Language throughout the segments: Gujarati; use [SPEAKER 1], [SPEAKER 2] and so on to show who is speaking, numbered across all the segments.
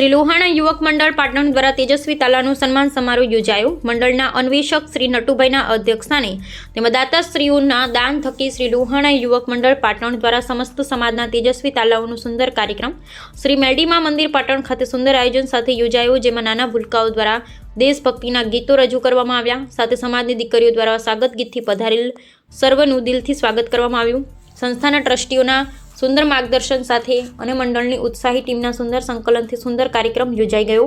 [SPEAKER 1] શ્રી લોહાણા યુવક મંડળ પાટણ દ્વારા તેજસ્વી તાલાનું સન્માન સમારોહ યોજાયો. મંડળના અન્વેષક શ્રી નટુભાઈના અધ્યક્ષસ્થાને તેમજ દાતાશ્રીઓના દાન થકી શ્રી લોહાણા યુવક મંડળ પાટણ દ્વારા સમસ્ત સમાજના તેજસ્વી તાલાઓનું સુંદર કાર્યક્રમ શ્રી મેલડીમા મંદિર પાટણ ખાતે સુંદર આયોજન સાથે યોજાયો, જેમાં નાના ભૂલકાઓ દ્વારા દેશભક્તિના ગીતો રજૂ કરવામાં આવ્યા. સાથે સમાજની દીકરીઓ દ્વારા સ્વાગત ગીતથી પધારેલ સર્વનું દિલથી સ્વાગત કરવામાં આવ્યું. સંસ્થાના ટ્રસ્ટીઓના સુંદર માર્ગદર્શન સાથે અને મંડળની ઉત્સાહી ટીમના સુંદર સંકલનથી સુંદર કાર્યક્રમ યોજાઈ ગયો.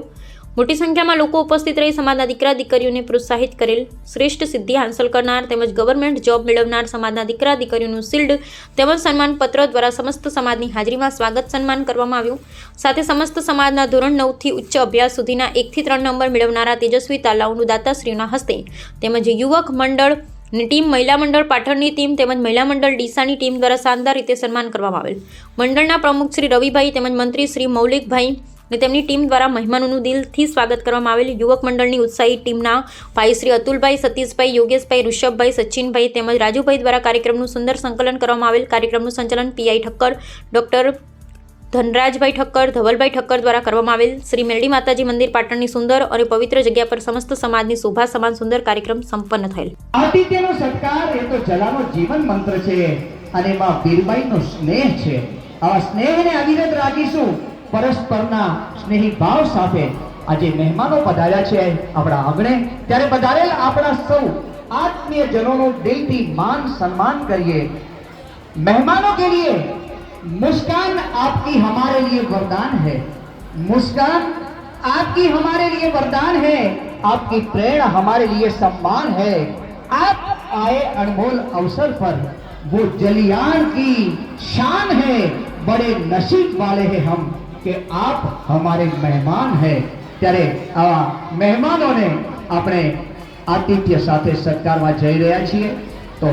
[SPEAKER 1] મોટી સંખ્યામાં લોકો ઉપસ્થિત રહી સમાજના દીકરા દીકરીઓને પ્રોત્સાહિત કરેલ શ્રેષ્ઠ સિદ્ધિ હાંસલ કરનાર તેમજ ગવર્મેન્ટ જોબ મેળવનાર સમાજના દીકરા દીકરીઓનું શિલ્ડ તેમજ સન્માનપત્ર દ્વારા સમસ્ત સમાજની હાજરીમાં સ્વાગત સન્માન કરવામાં આવ્યું. સાથે સમસ્ત સમાજના ધોરણ નવથી ઉચ્ચ અભ્યાસ સુધીના એકથી ત્રણ નંબર મેળવનારા તેજસ્વી તાલાઓનું દાતાશ્રીના હસ્તે તેમજ યુવક મંડળ ની ટીમ મહિલા મંડળ પાટણની ટીમ તેમજ મહિલા મંડળ ડીસાની ટીમ દ્વારા શાનદાર રીતે સન્માન કરવામાં આવેલ. મંડળના પ્રમુખ શ્રી રવિભાઈ તેમજ મંત્રી શ્રી મૌલિકભાઈ અને તેમની ટીમ દ્વારા મહેમાનોનું દિલથી સ્વાગત કરવામાં આવેલ. યુવક મંડળની ઉત્સાહી ટીમના ભાઈ શ્રી અતુલભાઈ, સતીશભાઈ, યોગેશભાઈ, ઋષભભાઈ, સચિનભાઈ તેમજ રાજુભાઈ દ્વારા કાર્યક્રમનું સુંદર સંકલન કરવામાં આવેલ. કાર્યક્રમનું સંચાલન પીઆઈ ઠક્કર, ડોક્ટર ધનરાજભાઈ ઠક્કર, ધવલભાઈ ઠક્કર દ્વારા કરવામાં આવેલ શ્રી મેલડી માતાજી મંદિર પાટણની સુંદર અને પવિત્ર જગ્યા પર સમસ્ત સમાજની શોભા સમાન સુંદર કાર્યક્રમ સંપન્ન થયેલ.
[SPEAKER 2] આતિથ્યનો સત્કાર એ તો જલાનો જીવન મંત્ર છે અને માં વીરબાઈનો સ્નેહ છે. આવા સ્નેહને અવિરત રાખીશું પરસ્પરના સ્નેહી ભાવ સાથે. આજે મહેમાનો પધાર્યા છે આપણા આંગણે. ત્યારે પધારેલ આપણા સૌ આત્મીય જનોનું દિલથી માન સન્માન કરીએ. મહેમાનો કે લીએ मुस्कान आपकी हमारे लिए वरदान है मुस्कान आपकी हमारे लिए वरदान है आपकी प्रेरणा हमारे लिए सम्मान है आप आए अनमोल अवसर पर वो जलियान की शान है बड़े नसीब वाले हैं हम कि आप हमारे मेहमान हैं ત્યારે આવા મહેમાનોને આપણે આતિથ્ય સાથે સત્કારવા જઈ રહ્યા છીએ તો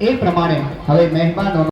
[SPEAKER 2] એ પ્રમાણે હવે મહેમાનો